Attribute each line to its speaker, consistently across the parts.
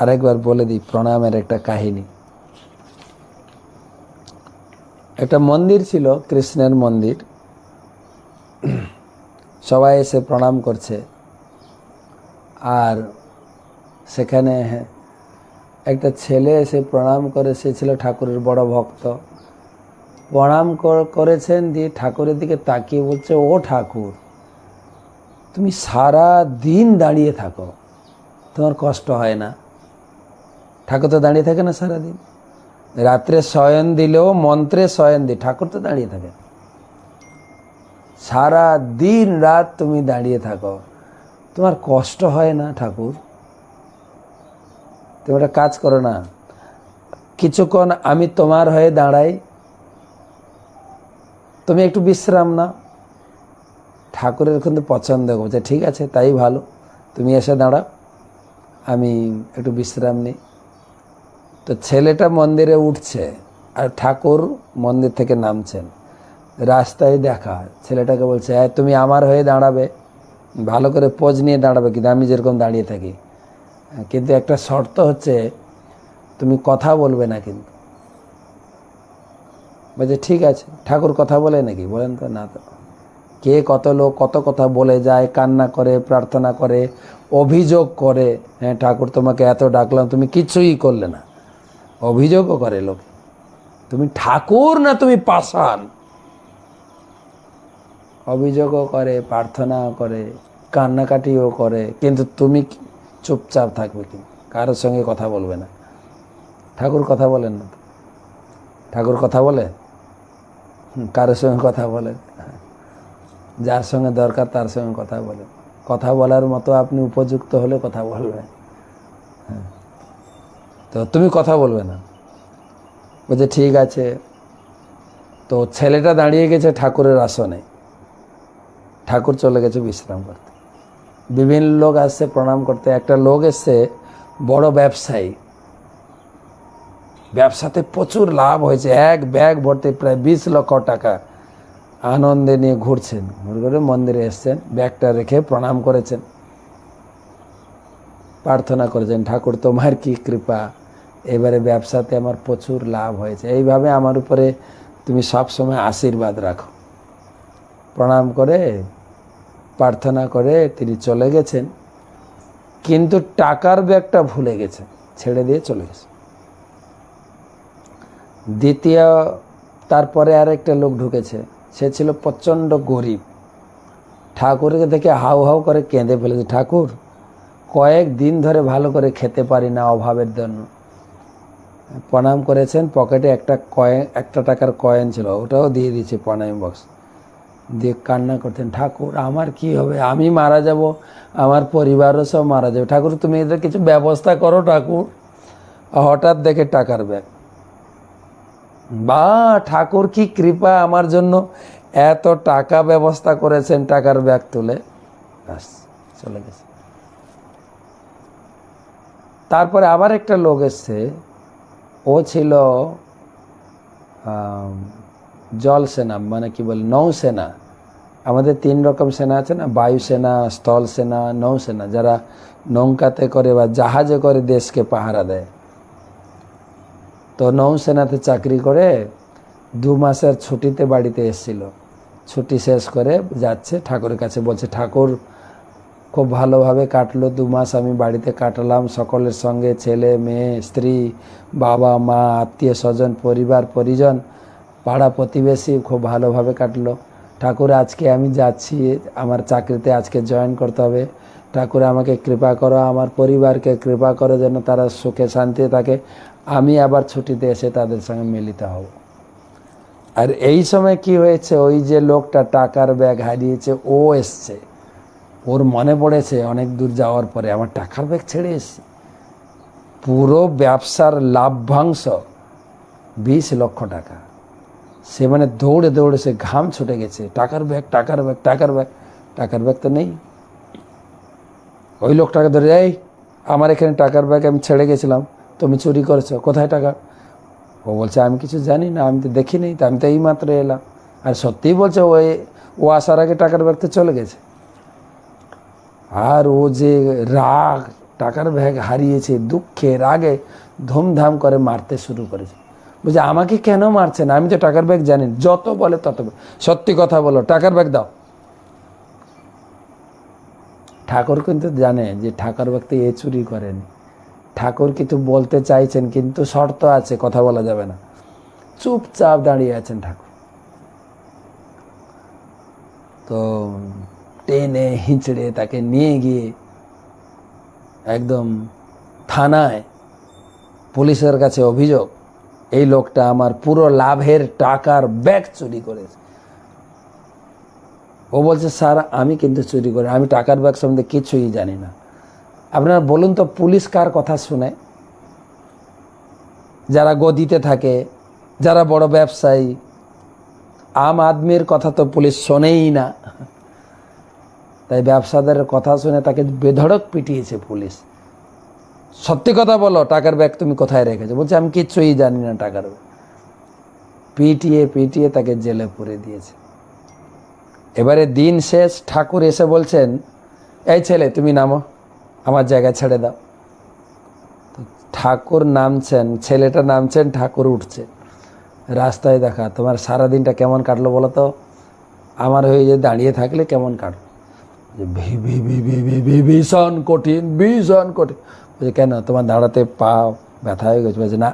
Speaker 1: আরেকবার বলে দিই, প্রণামের একটা কাহিনী। একটা মন্দির ছিল, কৃষ্ণের মন্দির। সবাই এসে প্রণাম করছে। আর সেখানে একটা ছেলে এসে প্রণাম করে, সে ছিল ঠাকুরের বড় ভক্ত। প্রণাম করেছেন দিয়ে ঠাকুরের দিকে তাকিয়ে বলছে, ও ঠাকুর, তুমি সারা দিন দাঁড়িয়ে থাকো। তোমার কষ্ট হয় না। ঠাকুর তো দাঁড়িয়ে থাকে না সারাদিন। রাত্রে শয়ন দিলেও মন্ত্রে শয়ন দি, ঠাকুর তো দাঁড়িয়ে থাকে সারা দিন রাত তুমি দাঁড়িয়ে থাকো। তোমার কষ্ট হয় না ঠাকুর? তুমি একটা কাজ করো না। কিছুক্ষণ আমি তোমার হয়ে দাঁড়াই। তুমি একটু বিশ্রাম না ঠাকুরের কিন্তু পছন্দ করছে ঠিক আছে, তাই ভালো। তুমি এসে দাঁড়াও। আমি একটু বিশ্রাম নিই। তো ছেলেটা মন্দিরে উঠছে আর ঠাকুর মন্দির থেকে নামছেন। রাস্তায় দেখা, ছেলেটাকে বলছে হ্যাঁ তুমি আমার হয়ে দাঁড়াবে, ভালো করে পোজ নিয়ে দাঁড়াবে কিন্তু আমি যেরকম দাঁড়িয়ে থাকি। কিন্তু একটা শর্ত হচ্ছে, তুমি কথা বলবে না কিন্তু। বলছে, ঠিক আছে। ঠাকুর কথা বলে নাকি? বলেন তো, না তো। কে কত লোক, কত কথা বলে যায়, কান্না করে, প্রার্থনা করে, অভিযোগ করে হ্যাঁ ঠাকুর তোমাকে এত ডাকলাম, তুমি কিছুই করলে না। অভিযোগও করে লোক। তুমি ঠাকুর না তুমি পাষাণ? অভিযোগও করে, প্রার্থনাও করে, কান্নাকাটিও করে, কিন্তু তুমি চুপচাপ থাকবে কি? কারোর সঙ্গে কথা বলবে না। ঠাকুর কথা বলেন না। ঠাকুর কথা বলে? কারোর সঙ্গে কথা বলে? যার সঙ্গে দরকার তার সঙ্গে কথা বলে। কথা বলার মতো আপনি উপযুক্ত হলে কথা বলবেন। তো তুমি কথা বলবে না। বলছে, ঠিক আছে। তো ছেলেটা দাঁড়িয়ে গেছে ঠাকুরের আসনে। ঠাকুর চলে গেছে বিশ্রাম করতে। বিভিন্ন লোক আসছে, প্রণাম করতে। একটা লোক এসছে, বড় ব্যবসায়ী। ব্যবসাতে প্রচুর লাভ হয়েছে। এক ব্যাগ ভর্তি প্রায় বিশ লক্ষ টাকা। আনন্দে নিয়ে ঘুরছেন। ঘুরে ঘুরে মন্দিরে এসছেন। ব্যাগটা রেখে প্রণাম করেছেন। প্রার্থনা করেছেন, ঠাকুর, তোমার কি কৃপা? এবারে ব্যবসাতে আমার প্রচুর লাভ হয়েছে। এইভাবে আমার উপরে তুমি সব সময় আশীর্বাদ রাখো। প্রণাম করে, প্রার্থনা করে তিনি চলে গেছেন। কিন্তু টাকার ব্যাগটা ভুলে গেছে ছেড়ে দিয়ে চলে গেছে দ্বিতীয়, তারপরে আর একটা লোক ঢুকেছে, সে ছিল প্রচণ্ড গরিব। ঠাকুরকে দেখে হাউ হাউ করে কেঁদে ফেলেছে, ঠাকুর কয়েক দিন ধরে ভালো করে খেতে পারি না অভাবের জন্য। প্রণাম করেছেন, পকেটে একটা কয়েন, একটা টাকার কয়েন ছিল, ওটাও দিয়ে দিয়েছে প্রণাম বক্স। দিয়ে কান্না করতেন, ঠাকুর, আমার কি হবে? আমি মারা যাব, আমার পরিবারও সব মারা যাবে। ঠাকুর, তুমি এদের কিছু ব্যবস্থা করো ঠাকুর। হঠাৎ দেখে টাকার ব্যাগ। বা, ঠাকুর, কি কৃপা আমার জন্য এত টাকা ব্যবস্থা করেছেন টাকার ব্যাগ তুলে। ব্যাস, চলে গেছে। তারপরে আবার একটা লোক এসছে। ও ছিল আম, জল সেনা মানে কি বলে নৌসেনা আমাদের তিন রকম সেনা আছে না? বায়ুসেনা স্থল সেনা নৌসেনা যারা নৌকাতে করে বা জাহাজে করে দেশকে পাহারা দেয়। তো নৌসেনাতে চাকরি করে দু মাসের ছুটিতে বাড়িতে এসেছিল। ছুটি শেষ করে যাচ্ছে ঠাকুরের কাছে বলছে ঠাকুর খুব ভালোভাবে কাটলো, দু মাস আমি বাড়িতে কাটালাম। সকলের সঙ্গে ছেলে, মেয়ে, স্ত্রী, বাবা, মা, আত্মীয় স্বজন, পরিবার, পরিজন, পাড়া প্রতিবেশী খুব ভালোভাবে কাটলো। ঠাকুর, আজকে আমি যাচ্ছি, আমার চাকরিতে আজকে জয়েন করতে হবে। ঠাকুর, আমাকে কৃপা করো, আমার পরিবারকে কৃপা করো যেন তারা সুখে শান্তিতে থাকে। আমি আবার ছুটিতে এসে তাদের সঙ্গে মিলিত হব। আর এই সময় কি হয়েছে? ওই যে লোকটা টাকার ব্যাগ হারিয়েছে, ও এসছে। ওর মনে পড়েছে অনেক দূর যাওয়ার পরে, আমার টাকার ব্যাগ ছেড়ে এসেছি পুরো ব্যবসার লাভ্যাংশ বিশ লক্ষ টাকা। সে মানে দৌড়ে দৌড়ে সে ঘাম ছুটে গেছে। টাকার ব্যাগ টাকার ব্যাগ টাকার ব্যাগ টাকার ব্যাগ তো নেই। ওই লোকটাকে ধরে, এই, আমার এখানে টাকার ব্যাগ আমি ছেড়ে গেছিলাম। তুমি চুরি করেছ। কোথায় টাকা? ও বলছে, আমি কিছু জানি না, আমি তো দেখিনি। তো আমি তো এই মাত্র এলাম। আর সত্যিই বলছে, ও ও আসার আগে টাকার ব্যাগ তো চলে গেছে। আর ও যে রাগ, টাকার ব্যাগ হারিয়েছে, দুঃখে, রাগে ধুমধাম করে মারতে শুরু করেছে। বুঝে আমাকে কেন মারছেন আমি তো টাকার ব্যাগ জানি না। যত বলে তত সত্যি কথা বলো, টাকার ব্যাগ দাও। ঠাকুর কিন্তু জানে যে ঠাকুর ব্যক্তি এ চুরি করেন। ঠাকুর কিছু বলতে চাইছেন, কিন্তু শর্ত আছে, কথা বলা যাবে না। চুপচাপ দাঁড়িয়ে আছেন ঠাকুর। তো টেনে হিঁচড়ে তাকে নিয়ে গিয়ে একদম থানায় পুলিশের কাছে অভিযোগ, এই লোকটা আমার পুরো লাভের টাকার ব্যাগ চুরি করেছে। ও বলছে, স্যার, আমি কিন্তু চুরি করি, আমি টাকার ব্যাগ সম্বন্ধে কিছুই জানি না। আপনারা বলুন তো, পুলিশ কার কথা শুনে? যারা গদিতে থাকে, যারা বড় ব্যবসায়ী, আম আদমির কথা তো পুলিশ শোনেই না। তাই ব্যবসাদারের কথা শুনে তাকে বেধড়ক পিটিয়েছে পুলিশ। সত্যি কথা বলো, টাকার ব্যাগ তুমি কোথায় রেখেছো? বলছে, আমি কিচ্ছুই জানি না টাকার ব্যাগ। পিটিয়ে পিটিয়ে তাকে জেলে পুরে দিয়েছে। এবারে দিন শেষ, ঠাকুর এসে বলছেন, এই ছেলে, তুমি নামো, আমার জায়গা ছেড়ে দাও। ঠাকুর নামছেন, ছেলেটা নামছেন, ঠাকুর উঠছে। রাস্তায় দেখা, তোমার সারা দিনটা কেমন কাটলো বলো তো? আমার হয়ে যে দাঁড়িয়ে থাকলে কেমন কাটলো? ভীষণ কঠিন ভীষণ কঠিন। বলছে, কেন? তোমার দাঁড়াতে পা ব্যথা হয়ে গেছে? বলছে, না।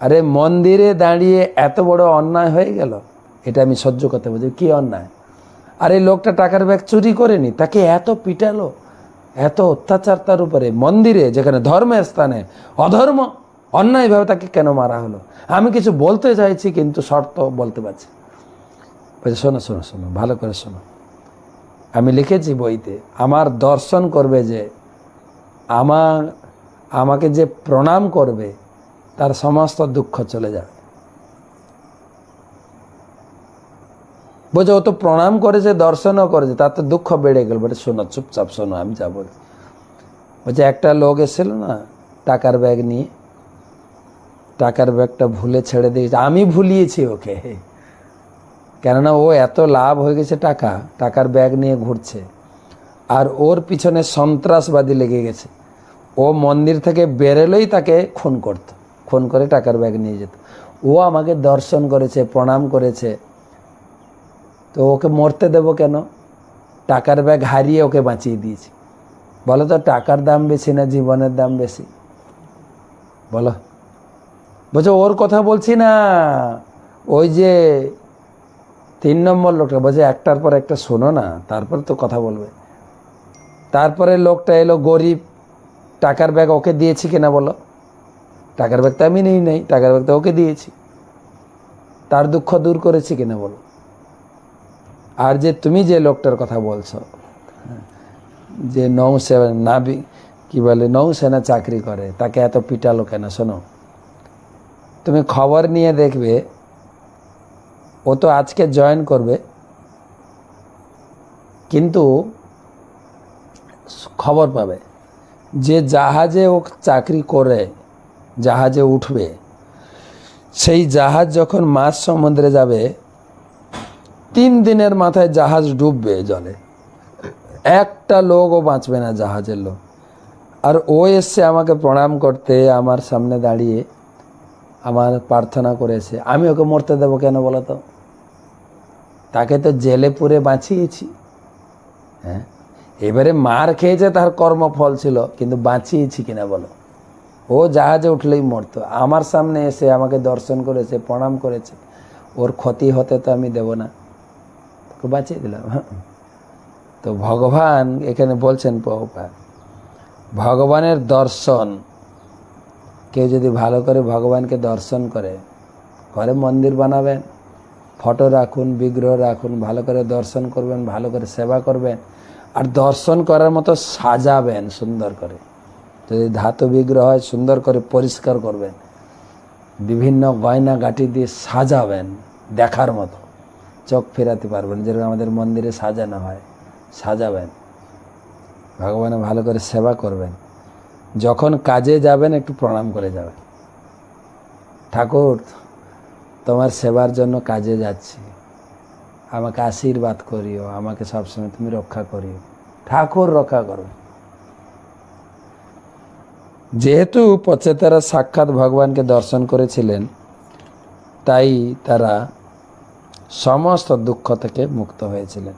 Speaker 1: আরে, মন্দিরে দাঁড়িয়ে এত বড় অন্যায় হয়ে গেল? এটা আমি সহ্য করতে বলছি কি অন্যায়? আর এই লোকটা টাকার ব্যাগ চুরি করেনি, তাকে এত পিটালো, এত অত্যাচার তার উপরে। মন্দিরে, যেখানে ধর্মের স্থানে অধর্ম, অন্যায়ভাবে তাকে কেন মারা হলো? আমি কিছু বলতে চাইছি, কিন্তু শর্ত বলতে পারছি শোনো শোনো শোনো, ভালো করে শোনো। আমি লিখেছি বইতে, আমার দর্শন করবে যে আমার আমাকে যে প্রণাম করবে, তার সমস্ত দুঃখ চলে যাবে বলছে, ও তো প্রণাম করেছে, দর্শনও করেছে, তার তো দুঃখ বেড়ে গেল। বলে শোনো, চুপচাপ শোনো, আমি যা বলি বলছে, একটা লোক এসেছিল না, টাকার ব্যাগ নিয়ে, টাকার ব্যাগটা ভুলে ছেড়ে দিয়েছে, আমি ভুলিয়েছি ওকে। কেননা ও এত লাভ হয়ে গেছে টাকা, টাকার ব্যাগ নিয়ে ঘুরছে। আর ওর পিছনে সন্ত্রাসবাদী লেগে গেছে। ও মন্দির থেকে বেরোলেই তাকে খুন করতো, খুন করে টাকার ব্যাগ নিয়ে যেত। ও আমাকে দর্শন করেছে, প্রণাম করেছে। তো ওকে মরতে দেবো কেন? টাকার ব্যাগ হারিয়ে ওকে বাঁচিয়ে দিয়েছি। বলো তো, টাকার দাম বেশি না জীবনের দাম বেশি? বলো। বলছে, ওর কথা বলছি না। ওই যে তিন নম্বর লোকটা বলছে, একটার পর একটা শোনো না, তারপর তো কথা বলবে। তারপরে লোকটা এলো, গরিব, টাকার ব্যাগ ওকে দিয়েছি কিনা বলো? টাকার ব্যাগ তো আমি নেই নেই, টাকার ব্যাগ তো ওকে দিয়েছি। তার দুঃখ দূর করেছি কিনা বলো? আর যে তুমি যে লোকটার কথা বলছো, যে নৌসেনা নাবি, কি বলে, নৌসেনা চাকরি করে, তাকে এত পিটালো কেন শোনো? তুমি খবর নিয়ে দেখবে ও তো আজকে জয়েন করবে। কিন্তু খবর পাবে যে জাহাজে ও চাকরি করে, জাহাজে উঠবে। সেই জাহাজ যখন মাঝ সমুদ্রে যাবে, তিন দিনের মাথায় জাহাজ ডুববে জলে। একটা লোকও বাঁচবে না জাহাজের লোক। আর ও এসছে আমাকে প্রণাম করতে আমার সামনে দাঁড়িয়ে আমার প্রার্থনা করেছে। আমি ওকে মরতে দেবো কেন বলো তো? তাকে তো জেলে পুরে বাঁচিয়েছি। হ্যাঁ? এবারে মার খেয়েছে তার কর্মফল ছিল, কিন্তু বাঁচিয়েছি কিনা বলো? ও জাহাজে উঠলেই মরতো। আমার সামনে এসে আমাকে দর্শন করেছে, প্রণাম করেছে। ওর ক্ষতি হতে তো আমি দেব না। ওকে বাঁচিয়ে দিলাম। হ্যাঁ। তো ভগবান এখানে বলছেন প্রভুপাদ ভগবানের দর্শন, কেউ যদি ভালো করে ভগবানকে দর্শন করে, ঘরে মন্দির বানাবেন। ফটো রাখুন, বিগ্রহ রাখুন, ভালো করে দর্শন করবেন, ভালো করে সেবা করবেন। আর দর্শন করার মতো সাজাবেন সুন্দর করে। যদি ধাতু বিগ্রহ হয়, সুন্দর করে পরিষ্কার করবেন। বিভিন্ন গয়না গাটি দিয়ে সাজাবেন দেখার মতো। চোখ ফেরাতে পারবেন, যেরকম আমাদের মন্দিরে সাজানো হয়, সাজাবেন। ভগবানের ভালো করে সেবা করবেন। যখন কাজে যাবেন, একটু প্রণাম করে যাবেন। ঠাকুর তোমার সেবার জন্য কাজে যাচ্ছি। আমাকে আশীর্বাদ করিও, আমাকে সবসময় তুমি রক্ষা করিও। ঠাকুর রক্ষা করবে যেহেতু পচেতারা সাক্ষাৎ ভগবানকে দর্শন করেছিলেন, তাই তারা সমস্ত দুঃখ থেকে মুক্ত হয়েছিলেন।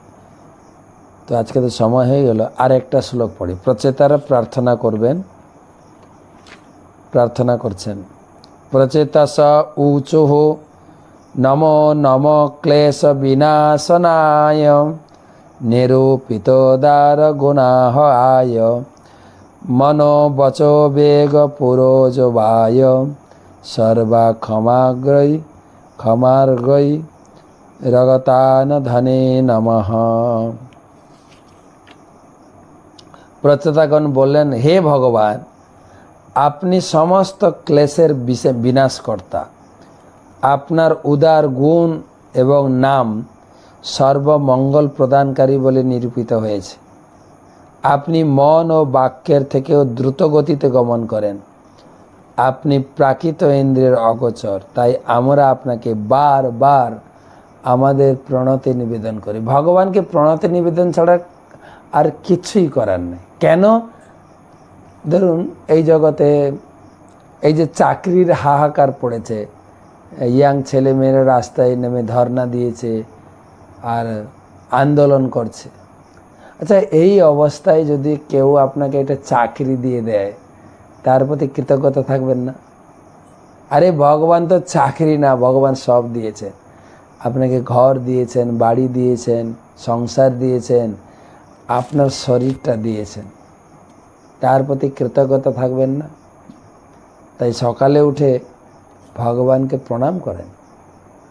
Speaker 1: তো আজকে তো সময় হয়ে গেল আর একটা শ্লোক পড়ি। প্রচেতারা প্রার্থনা করবেন, প্রার্থনা করছেন। প্রচেতাস উচুহ নম নম ক্লেশ বিনাশনায় নিরূপিত দ্বার গুণাহ আয় মনো বচ বেগ পুরোজবায় সর্বা ক্ষমাগ্রৈ ক্ষমার্গৈ রগতান ধনে নমঃ। প্রচেতাগণ বললেন, হে ভগবান, আপনি সমস্ত ক্লেশের বিনাশকর্তা। আপনার উদার গুণ এবং নাম সর্বমঙ্গল প্রদানকারী বলে নিরূপিত হয়েছে। আপনি মন ও বাক্যের থেকেও দ্রুত গতিতে গমন করেন। আপনি প্রাকৃত ইন্দ্রিয়ের অগোচর, তাই আমরা আপনাকে বারবার আমাদের প্রণতি নিবেদন করি। ভগবানকে প্রণতি নিবেদন ছাড়া আর কিছুই করার নেই। কেন? ধরুন এই জগতে এই যে চাকরির হাহাকার পড়েছে ইয়াং ছেলে মেয়েরা রাস্তায় নেমে ধর্না দিয়েছে আর আন্দোলন করছে। আচ্ছা এই অবস্থায় যদি কেউ আপনাকে একটা চাকরি দিয়ে দেয়, তার প্রতি কৃতজ্ঞতা থাকবেন না? আরে, ভগবান তো চাকরি না, ভগবান সব দিয়েছেন। আপনাকে ঘর দিয়েছেন, বাড়ি দিয়েছেন, সংসার দিয়েছেন, আপনার শরীরটা দিয়েছেন। তার প্রতি কৃতজ্ঞতা থাকবেন না? তাই সকালে উঠে ভগবানকে প্রণাম করেন।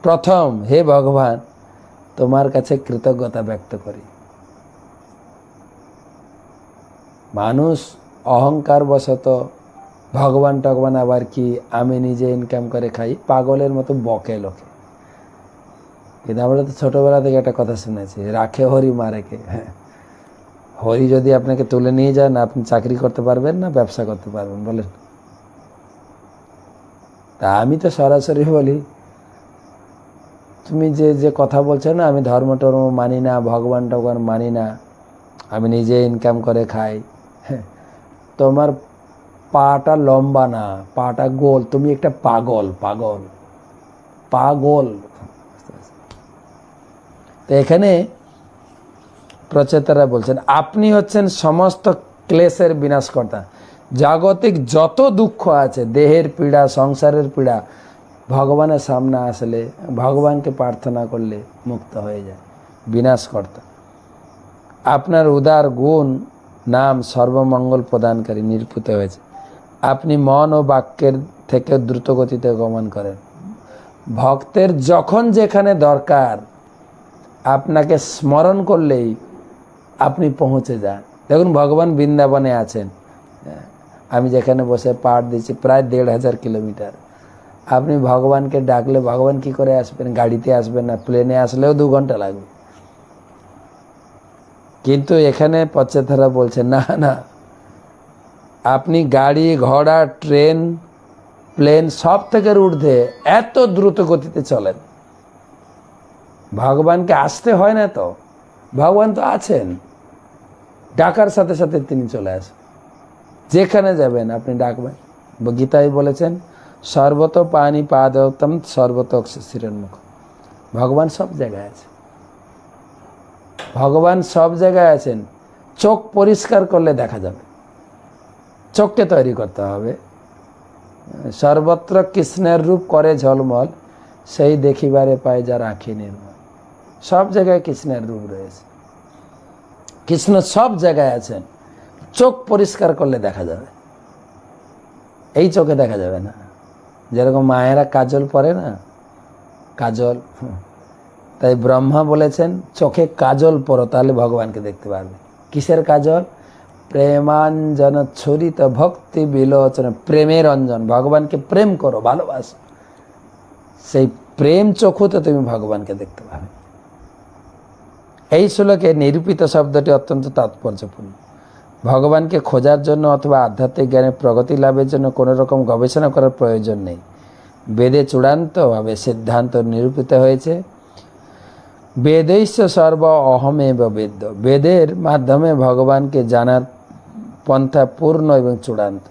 Speaker 1: প্রথম, হে ভগবান, তোমার কাছে কৃতজ্ঞতা ব্যক্ত করি। মানুষ অহংকার বশত ভগবান টগবান আবার কি, আমি নিজে ইনকাম করে খাই? পাগলের মতো বকে লোকে। কিন্তু আমরা তো ছোটবেলা থেকে একটা কথা শুনেছি, রাখে হরি মারেকে হ্যাঁ। হরি যদি আপনাকে তুলে নিয়ে যান, আপনি চাকরি করতে পারবেন না, ব্যবসা করতে পারবেন, বলেন। তা আমি তো সরাসরি বলি। তুমি যে যে কথা বলছো না, আমি ধর্ম টর্ম মানি না, ভগবান টগবান মানি না, আমি নিজে ইনকাম করে খাই। হ্যাঁ তোমার পাটা লম্বা না, পাটা গোল। তুমি একটা পাগল পাগল পাগল। তো এখানে প্রচেতারা বলছেন, আপনি হচ্ছেন সমস্ত ক্লেশের বিনাশকর্তা। জাগতিক যত দুঃখ আছে, দেহের পীড়া, সংসারের পীড়া, ভগবানের সামনে আসলে, ভগবানকে প্রার্থনা করলে মুক্ত হয়ে যায়, বিনাশকর্তা। আপনার উদার গুণ নাম সর্বমঙ্গল প্রদানকারী নিরূপিত হয়েছে। আপনি মন ও বাক্যের থেকে দ্রুতগতিতে গমন করেন। ভক্তের যখন যেখানে দরকার, আপনাকে স্মরণ করলেই আপনি পৌঁছে যান। দেখুন, ভগবান বৃন্দাবনে আছেন। আমি যেখানে বসে পাঠ দিচ্ছি প্রায় দেড় হাজার কিলোমিটার। আপনি ভগবানকে ডাকলে ভগবান কি করে আসবেন? গাড়িতে আসবেন না প্লেনে আসলেও দু ঘণ্টা লাগবে। কিন্তু এখানে পশ্চাতারা বলছে, না না, আপনি গাড়ি, ঘোড়া, ট্রেন প্লেন সব থেকে ঊর্ধ্বে এত দ্রুত গতিতে চলেন। ভগবানকে আসতে হয় না তো। ভগবান তো আছেন। ডাকার সাথে সাথে তিনি চলে আসেন। যেখানে যাবেন আপনি ডাকবেন। গীতাই বলেছেন, সর্বত পানি পা পাদতম সর্বত মুখ। ভগবান সব জায়গায় আছে। ভগবান সব জায়গায় আছেন। চোখ পরিষ্কার করলে দেখা যাবে। চোখকে তৈরি করতে হবে। সর্বত্র কৃষ্ণের রূপ করে ঝলমল, সেই দেখিবারে পায় যার আঁখি নির্মল। সব জায়গায় কৃষ্ণের রূপ রয়েছে। কৃষ্ণ সব জায়গায় আছেন। চোখ পরিষ্কার করলে দেখা যাবে। এই চোখে দেখা যাবে না। যেরকম মায়েরা কাজল পরে না, কাজল তাই ব্রহ্মা বলেছেন, চোখে কাজল পরো, তাহলে ভগবানকে দেখতে পারবে। কিসের কাজল? প্রেমাঞ্জন ছরিত ভক্তি বিলোচন, প্রেমের অঞ্জন। ভগবানকে প্রেম করো, ভালোবাসো। সেই প্রেম চক্ষুতে তুমি ভগবানকে দেখতে পাবে। এই শ্লোকে নিরূপিত শব্দটি অত্যন্ত তাৎপর্যপূর্ণ। ভগবানকে খোঁজার জন্য অথবা আধ্যাত্মিক জ্ঞানের প্রগতি লাভের জন্য কোনো রকম গবেষণা করার প্রয়োজন নেই। বেদে চূড়ান্তভাবে সিদ্ধান্ত নিরূপিত হয়েছে। বেदैश्য সর্ব অহমেব বেদ্য। বেদের মাধ্যমে ভগবানকে জানার পন্থা পূর্ণ এবং চূড়ান্ত।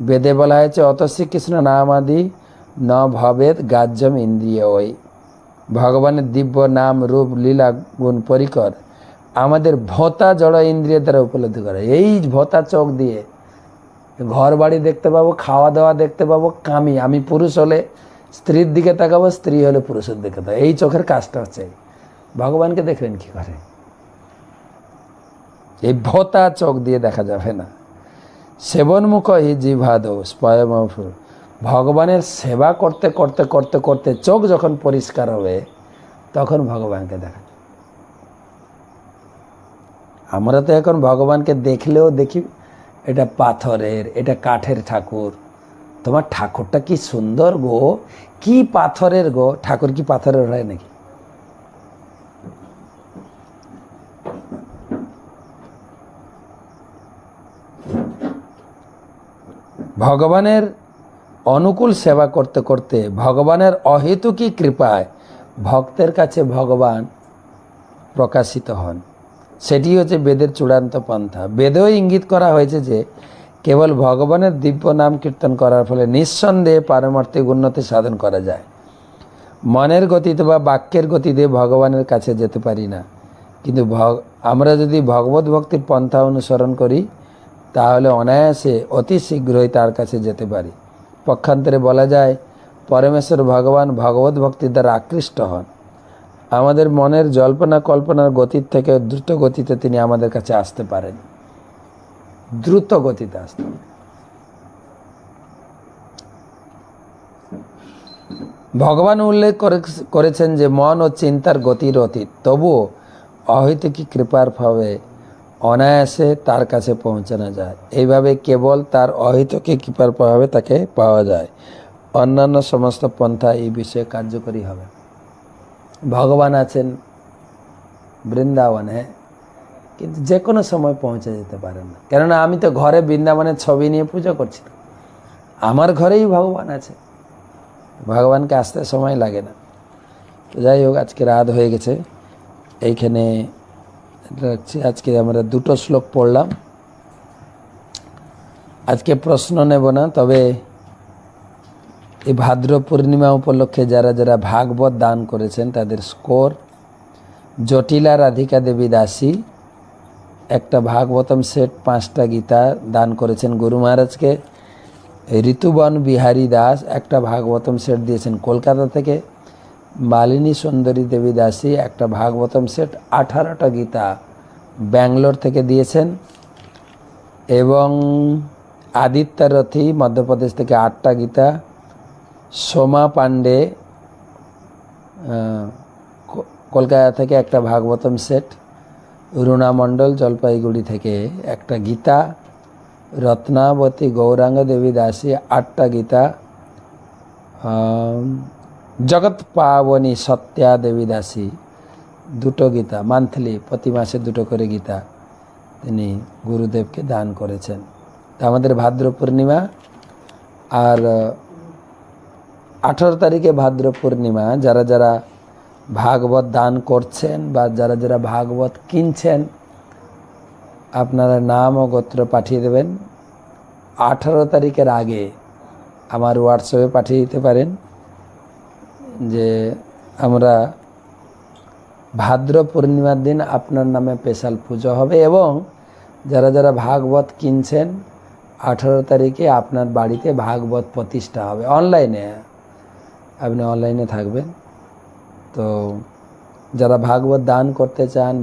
Speaker 1: বেদে বলা হয়েছে, অত শ্রীকৃষ্ণ নামাদি ন ভবেদ গাজ্যম ইন্দ্রিয়। ওই ভগবানের দিব্য নাম রূপ, লীলা, গুণ, পরিকর। আমাদের ভতা জড় ইন্দ্রিয় দ্বারা উপলব্ধি করে। এই ভতা চোখ দিয়ে ঘর বাড়ি দেখতে পাবো খাওয়া দাওয়া দেখতে পাবো, কামি। আমি পুরুষ হলে স্ত্রীর দিকে তাকাবো, স্ত্রী হলে পুরুষের দিকে তাকাবো। এই চোখের কাজটা হচ্ছে ভগবানকে দেখবেন কি করে? এই ভতা চোখ দিয়ে দেখা যাবে না। সেবনমুখ হি জিভাদ স্বয়মফুর ভগবানের সেবা করতে করতে করতে করতে চোখ যখন পরিষ্কার হবে, তখন ভগবানকে দেখা। আমরা তো এখন ভগবানকে দেখলেও দেখি, এটা পাথরের, এটা কাঠের ঠাকুর। তোমার ঠাকুরটা কি সুন্দর গো। কি পাথরের গো। ঠাকুর কি পাথরের হয় নাকি? ভগবানের অনুকূল সেবা করতে করতে, ভগবানের অহেতুকী কৃপায় ভক্তের কাছে ভগবান প্রকাশিত হন। সেটি হচ্ছে বেদের চূড়ান্ত পন্থা। বেদেও ইঙ্গিত করা হয়েছে যে, কেবল ভগবানের দিব্য নাম কীর্তন করার ফলে নিঃসন্দেহে পারমার্থিক উন্নতি সাধন করা যায়। মনের গতিতে বা বাক্যের গতিতে ভগবানের কাছে যেতে পারি না। কিন্তু আমরা যদি ভগবত ভক্তির পন্থা অনুসরণ করি, তাহলে অনায়াসে অতি শীঘ্রই তার কাছে যেতে পারি। পক্ষান্তরে বলা যায়, পরমেশ্বর ভগবান ভগবত ভক্তির দ্বারা আকৃষ্ট হন। আমাদের মনের জল্পনা কল্পনার গতির থেকে দ্রুত গতিতে তিনি আমাদের কাছে আসতে পারেন। দ্রুত গতিতে আসতে ভগবান উল্লেখ করে- করেছেন যে মন ও চিন্তার গতির অতীত। তবুও অহৈতুকী কৃপার ভাবে অনায়াসে তার কাছে পৌঁছানো যায়। এইভাবে কেবল তার অহিতকে কৃপার প্রভাবে তাকে পাওয়া যায়। অন্যান্য সমস্ত পন্থা এই বিষয়ে কার্যকরী হবে। ভগবান আছেন, বৃন্দাবনে, কিন্তু যে কোনো সময় পৌঁছে যেতে পারেন না। কেননা আমি তো ঘরে বৃন্দাবনের ছবি নিয়ে পুজো করছি আমার ঘরেই ভগবান আছে। ভগবানকে আসতে সময় লাগে না। তো যাই হোক, আজকে রাত হয়ে গেছে। এইখানে রাখছি। আজকে আমরা দুটো শ্লোক পড়লাম। আজকে প্রশ্ন নেব না, তবে এই ভাদ্র পূর্ণিমা উপলক্ষে যারা যারা ভাগবত দান করেছেন, তাদের স্কোর জটিলা রাধিকা দেবী দাসী, একটা ভাগবতম সেট, পাঁচটা গীতা দান করেছেন। গুরু মহারাজকে ঋতুবন বিহারী দাস একটা ভাগবতম সেট দিয়েছেন। কলকাতা থেকে মালিনী সুন্দরী দেবী দাসী একটা ভাগবতম সেট, আঠারোটা গীতা ব্যাঙ্গালোর থেকে দিয়েছেন। এবং আদিত্য রথী মধ্যপ্রদেশ থেকে আটটা গীতা সোমা পাণ্ডে কলকাতা থেকে একটা ভাগবতম সেট, রুনা মণ্ডল জলপাইগুড়ি থেকে একটা গীতা, রত্নাবতী গৌরাঙ্গ দেবী দাসী আটটা গীতা জগৎ পাবনী সত্যা দেবী দাসী দুটো গীতা, মান্থলি, প্রতি মাসে দুটো করে গীতা তিনি গুরুদেবকে দান করেছেন। তা আমাদের ভাদ্র পূর্ণিমা আর আঠারো তারিখে ভাদ্র পূর্ণিমা যারা যারা ভাগবত দান করছেন বা যারা যারা ভাগবত কিনছেন, আপনারা নাম ও গোত্র পাঠিয়ে দেবেন। আঠারো তারিখের আগে আমার হোয়াটসঅ্যাপে পাঠিয়ে দিতে পারেন যে আমরা ভাদ্র পূর্ণিমার দিন আপনার নামে স্পেশাল পুজো হবে এবং যারা যারা ভাগবত কিনছেন, আঠারো তারিখে আপনার বাড়িতে ভাগবত প্রতিষ্ঠা হবে অনলাইনে। আপনি অনলাইনে থাকবেন। তো যারা ভাগবত দান করতে চান